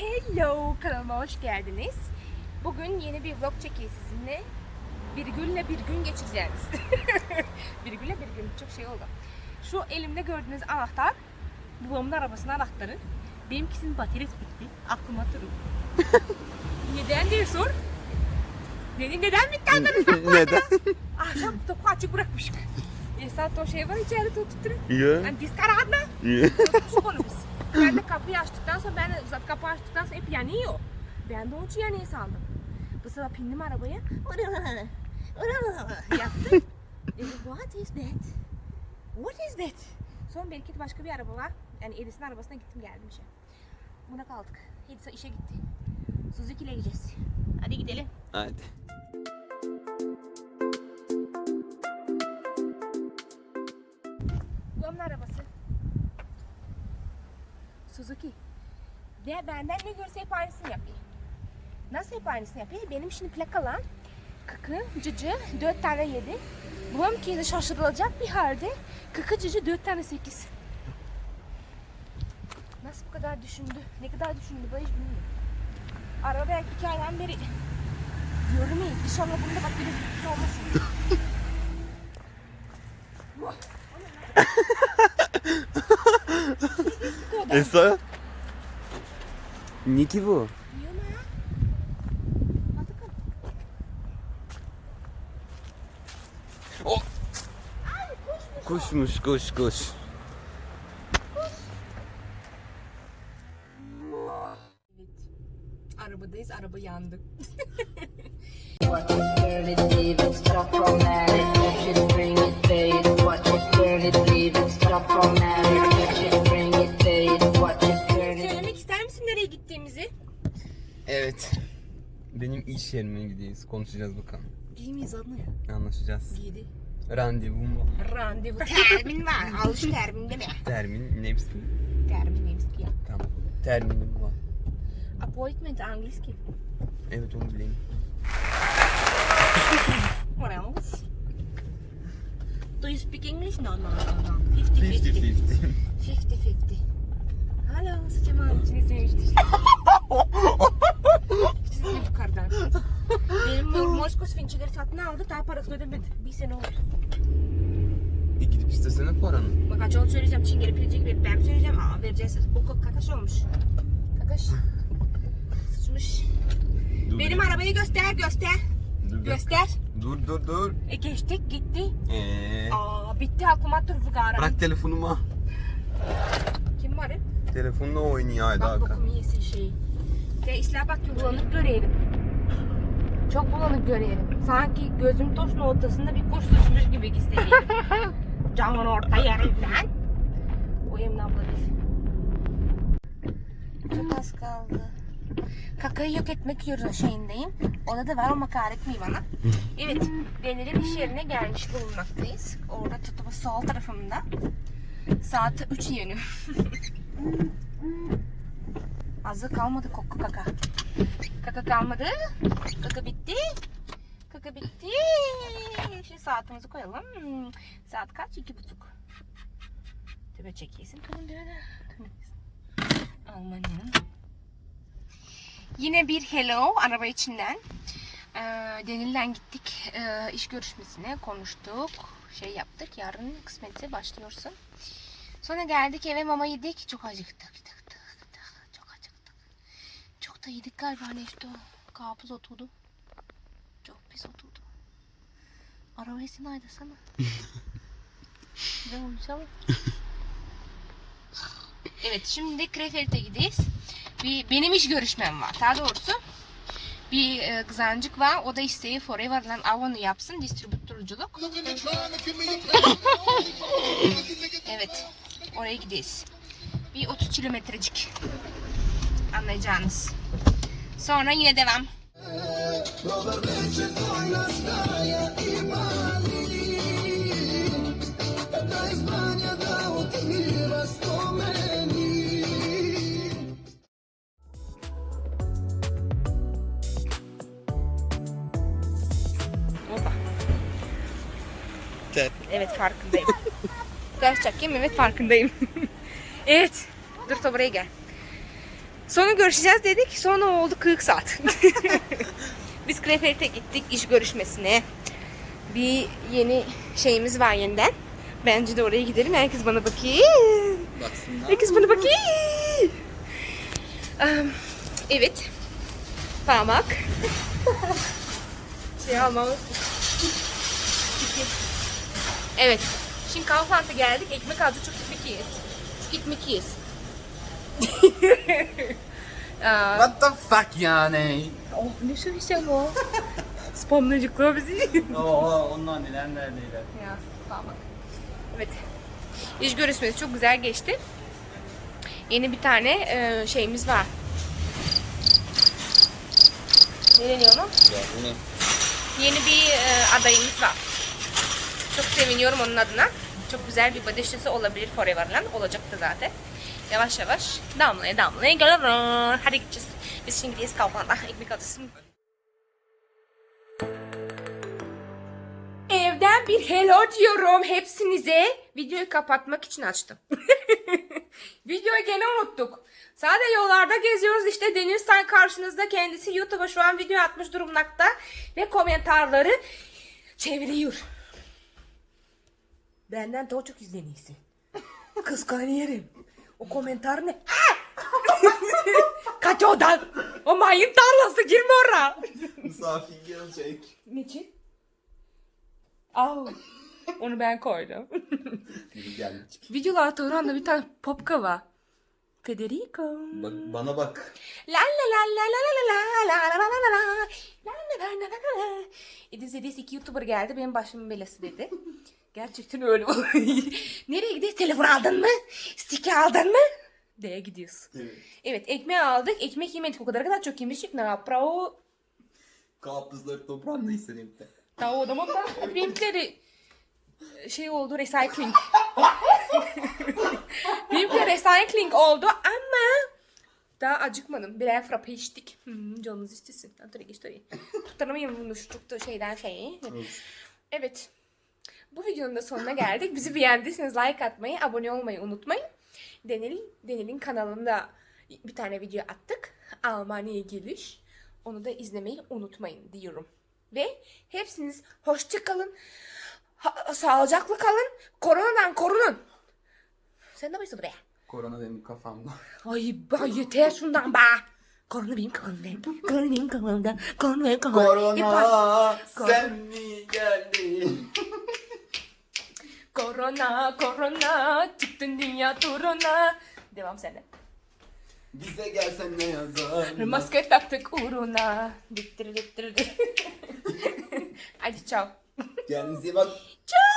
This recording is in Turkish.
Hello kanalıma hoş geldiniz. Bugün yeni bir vlog çekiyor sizinle. Virgülle bir gün geçireceğiz. Virgülle bir gün çok şey oldu. Şu elimde gördüğünüz anahtar babamın arabasının anahtarı. Benimkisinin bataryası bitti. Aklıma durun. neden diye sor. Dedim neden bitti anladın Neden? Akşam topu açık bırakmışık. Esat o şey var içeride tutturuyor. Ya. Yani disk aradın Ya. Tutmuş biz. Ben de kapıyı açtıktan sonra ben de zaten kapıyı açtıktan sonra hep yanıyor. Ben de onun için yanıyor sandım. Bu sefer pindim arabaya. Yaptım. Dedim what is that? What is that? Sonra belki de başka bir araba var. Yani Edis'in arabasına gittim geldim işe. Buna kaldık. Edis'e işe gitti. Suzuki ile gideceğiz. Hadi gidelim. Hadi. Ve benden ne görse hep aynısını yapıyor. Nasıl hep aynısını yapıyor? Benim şimdi plakalar kıkı, cıcı, dört tane yedi. Babam kezi şaşırılacak bir halde kıkı, cıcı, dört tane sekiz. Nasıl bu kadar düşündü? Ne kadar düşündü? Ben hiç bilmiyorum. Arabaya iki aydan beri diyorum ya inşallah bunda bak biraz bir şey olmasın. Esa. Ne ki bu? Yiyor mu ya? Hadi bakalım. O. Ay kuşmuş. Kuş kuş. Evet. Arabadayız, araba yandı. Benim iş yerime gidiyoruz. Konuşacağız bakalım. İyi miyiz adını? Anlaşacağız. Yedi. Randevum var. Randevu. Termin var. Alış termin deme. Termin neymiş? Termin neymiş ki ya? Tamam. Terminim var. Appointment İngilizce. Evet onu bileyim. What else? Do you speak English? No, no, no, no. 50-50. 50-50. 50-50. Hala sıçama içine sevmişti. Yukarıdan. Benim Moskova finçeleri satın aldı. Daha parasını ödemedi. Bir sene oldu. E gidip istesene paranı. Bak açığı söyleyeceğim. Çingeli pirinci gibi ben söyleyeceğim. Aa vereceğiz. Bu kok- kakaş olmuş. Kakaş. Sıçmış. Dur, Benim arabayı göster göster. Dur, dur. Göster. Dur dur dur. E geçtik gitti. Ee, Aa bitti aklıma dur fıkara. bırak telefonumu. Kim var? hep? Telefonla oynuyor haydi Bak Hakan. bokum yesin şeyi. De İslam bak bulanık göreydim. Çok bulanık göreydim. Sanki gözüm toşun ortasında bir kuş düşmüş gibi hissediyorum. Camın orta yerinden. O Emine abla değil. Çok az kaldı. Kakayı yok etmek yolu şeyindeyim. Orada da var o makar etmiyor bana. Evet, Denir'in iş yerine gelmiş bulunmaktayız. Orada tutumu sol tarafımda. Saat 3 yönüyor. Azı kalmadı koku kaka. Kaka kalmadı. Kaka bitti. Kaka bitti. Şimdi saatimizi koyalım. Saat kaç? İki buçuk. Tebe çekiyorsun. Almanya'nın. Yine bir hello araba içinden. Ee, Denil'den gittik ee, iş görüşmesine konuştuk. Şey yaptık. Yarın kısmetse başlıyorsun. Sonra geldik eve mama yedik. Çok acıktık. Tık tık tık. Çok acıktık. Çok da yedik galiba Nefto. Kabız oturdu. Çok pis oturdu. Arabayı sen aydasana. Ben konuşalım. Evet şimdi Krefeld'e gideyiz. Bir, benim iş görüşmem var. Daha doğrusu bir e, kızancık var. O da isteği Forever'dan Avon'u yapsın. Distribütörcülük. Evet. Oraya gideyiz. Bir 30 kilometrecik. Anlayacağınız. Sonra yine devam. Opa. Ter. Evet farkındayım. Ders çakayım evet farkındayım. evet. Dur da buraya gel. Sonra görüşeceğiz dedik. Sonra oldu 40 saat. Biz Krefeld'e gittik iş görüşmesine. Bir yeni şeyimiz var yeniden. Bence de oraya gidelim. Herkes bana bakıyor. Baksınlar. Herkes bana bakıyor. Em, evet. Parmak. şey almamız. Evet. Şimdi kahvaltı geldik. Ekmek aldık. Çok ekmek yiyiz. Çok ekmek yiyiz. Aa, What the fuck yani? oh, ne söyleyeceğim o? Spamlayacaklar bizi. Oo onlar neler neredeyler. Ya parmak. Evet. İş görüşmesi çok güzel geçti. Yeni bir tane e, şeyimiz var. Ne deniyor ona? Ya bu ne? Yeni bir e, adayımız var. Çok seviniyorum onun adına. Çok güzel bir badişlisi olabilir Forever'lan. Olacaktı zaten. Yavaş yavaş damlaya damlaya geliyor. Hadi gideceğiz. Biz şimdi gidiyoruz kahvaltıda. Ekmek alacağız. Evden bir hello diyorum hepsinize. Videoyu kapatmak için açtım. Videoyu gene unuttuk. Sadece yollarda geziyoruz işte Deniz Say karşınızda kendisi YouTube'a şu an video atmış durumdakta ve komentarları çeviriyor. Benden daha çok izleniyorsun. Kıskanıyorum. O komentar ne? Kaç odan. O mayın tarlası girme oraya. Misafir gelecek. Niçin? Au. Onu ben koydum. Biri geldik. Videolar Turan'da bir tane popka var. Federico. Bak bana bak. La la la la la la la la la la la la la la la la la la la Ediz Ediz iki YouTuber geldi benim başımın belası dedi. Gerçekten öyle oldu. Nereye gidiyoruz? Telefon aldın mı? Sticker aldın mı? Diye gidiyoruz. Evet. Evet ekmeği aldık. Ekmek yemedik o kadar kadar çok yemiştik. Ne yapra Kapızları toprağında hissedeyim de. Daha o zaman da benimkileri şey oldu recycling. Benimkiler recycling oldu ama daha acıkmadım. Birer frappe içtik. Hmm, canınız istesin. Hadi. Tutamayayım bunu şu çok da şeyden şeyi. Evet. Bu videonun da sonuna geldik. Bizi beğendiyseniz like atmayı, abone olmayı unutmayın. Denil, Denil'in kanalında bir tane video attık. Almanya'ya geliş. Onu da izlemeyi unutmayın diyorum. Ve hepsiniz hoşça kalın. Ha- sağlıcaklı kalın. Koronadan korunun. Sen ne yapıyorsun buraya? Korona benim kafamda. Ay, ay yeter şundan be. Korona benim kafamda. Korona benim kafamda. Korona benim kafamda. Korona Kor- sen mi geldin? Korona, korona, çıktın dünya turuna. Devam sende. Bize gelsen ne yazar? Maske taktık uğruna. Dittir dittir dittir. Hadi ciao. Kendinize iyi bak. Ciao.